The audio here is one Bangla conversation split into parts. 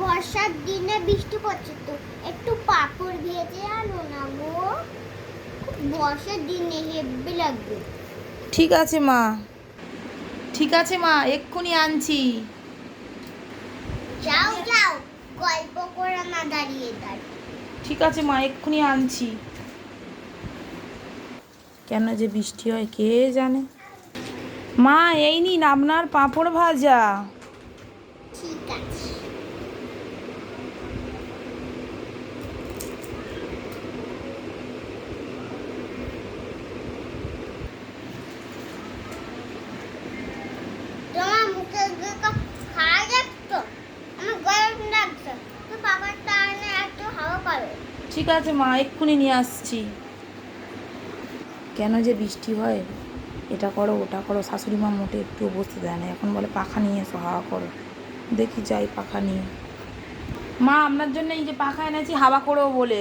বর্ষার দিনে বৃষ্টি পড়ছে তো। একটু পাপড় ভেজে আনো না গো। বর্ষার দিনে হেব্বি লাগবে। ঠিক আছে মা। ঠিক আছে মা এক্ষুনি আনছি। যাও যাও গল্প করে না দাঁড়িয়ে দাঁড়িয়ে। ঠিক আছে মা এক্ষুনি আনছি। কেন যে বৃষ্টি হয় কে জানে? মা এই নিন আপনার পাঁপড় ভাজা ঠিক আছে তোমার মুখে দিকে খাওয়া যাচ্ছে আমার গরম লাগছে তো বাবার টানে একটু হাওয়া করো ঠিক আছে মা এক্ষুনি নিয়ে আসছি। কেন যে বৃষ্টি হয়? এটা করো ওটা করো। শাশুড়ি মা মোটে একটু বসতে দেয় না। এখন বলে পাখা নিয়ে এসো হাওয়া করো। দেখি যাই পাখা নিয়ে। মা আপনার জন্য এই যে পাখা এনেছি হাওয়া করো বলে।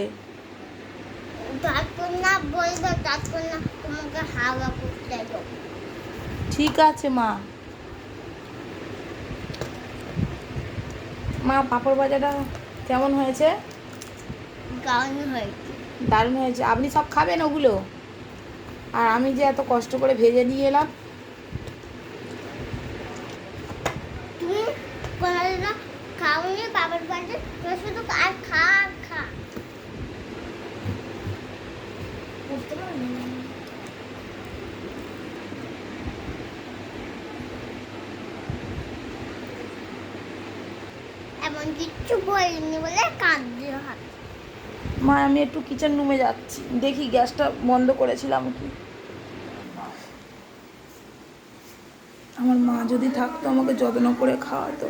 ঠিক আছে মা। মা পাঁপড় ভাজাটা কেমন হয়েছে? গাউন হয়েছে। দারুণ হয়েছে। আপনি সব খাবেন ওগুলো? আর আমি যে এত কষ্ট করে ভেজে নিয়ে এলাম। খাওনি বাবার বাড়িতে শুধু আর খা খা। বুঝতে পারলি না? এমন কিচ্ছু বলিনি বলে কাঁদছে হাত মা আমি একটু কিচেন রুমে যাচ্ছি। দেখি গ্যাসটা বন্ধ করেছিলাম কি? আমার মা যদি থাকতো আমাকে যত্ন করে খাওয়াতো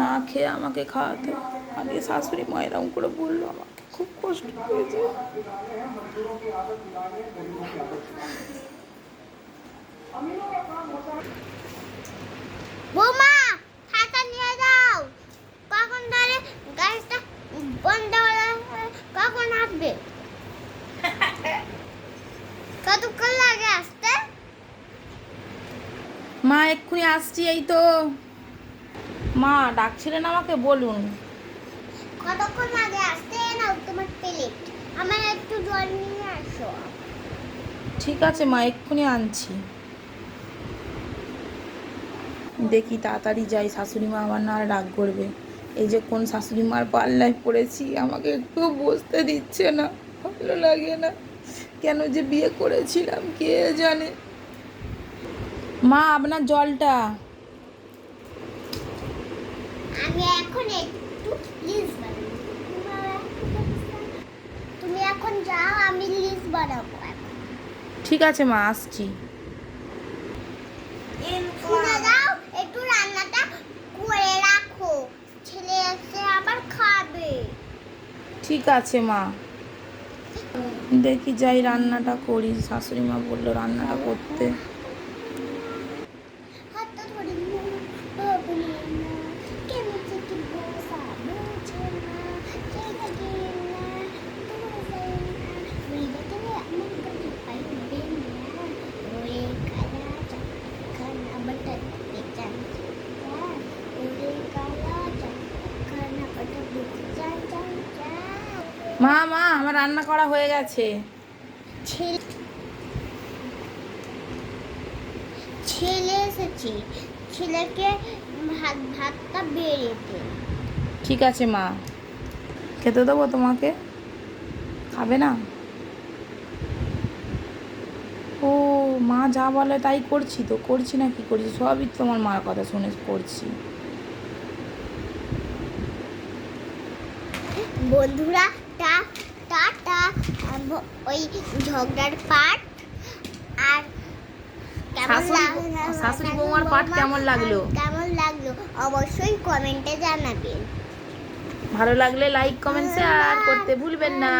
না খেয়ে আমাকে খাওয়াতো আগে শাশুড়ি মা এরকম করে বলল আমাকে। খুব কষ্ট হয়েছে। বৌমা খাতা নিয়ে যাও কখন ধরে গাড়িটা বন্ধ হলে কখন আসবে কতক্ষণ লাগে আসতে? মা এক্ষুনি আসছি এই তো। মা ডাকছিলেন আমাকে? বলুন। কতক্ষণ লাগে আসতে? নাও তোমার প্লেট আমার একটু জল নিয়ে আসো। ঠিক আছে মা এক্ষুনি আনছি। দেখি তাড়াতাড়ি যাই শাশুড়ি মা আমার না আর রাগ করবে। এই যে কোন শাশুড়ি মার পাল্লায় পড়েছি আমাকে একটু বসতে দিচ্ছে না ভালো লাগে না। কেন যে বিয়ে করেছিলাম কে জানে? মা আপনার জলটা। আমি এখন একটু লিস্ট তুমি এখন যাও আমি লিস্ট বানাবো। ঠিক আছে মা আসছি শুনে যাও একটু রান্নাটা করে রাখো ছেলে এসে আবার খাবে ঠিক আছে মা। দেখি যাই রান্নাটা করি। শাশুড়ি মা বলল রান্নাটা করতে। মা মা আমার রান্না করা হয়ে গেছে। ছেলে এসেছে। ছেলেকে ভাত ভাতটা বেড়ে দে ঠিক আছে মা। খেতে দেবো তোমাকে? খাবে না? ও মা যা বলে তাই করছি তো। করছি না কি করছি? সবই তোমার মার কথা শুনে করছি। বন্ধুরা টা টা টা ওই ঝগড়ার পাট আর শাশুড়ি বৌমার পাঠ কেমন লাগল? কেমন লাগল? অবশ্যই কমেন্টে জানাবেন। ভালো লাগলে লাইক কমেন্ট শেয়ার করতে ভুলবেন না।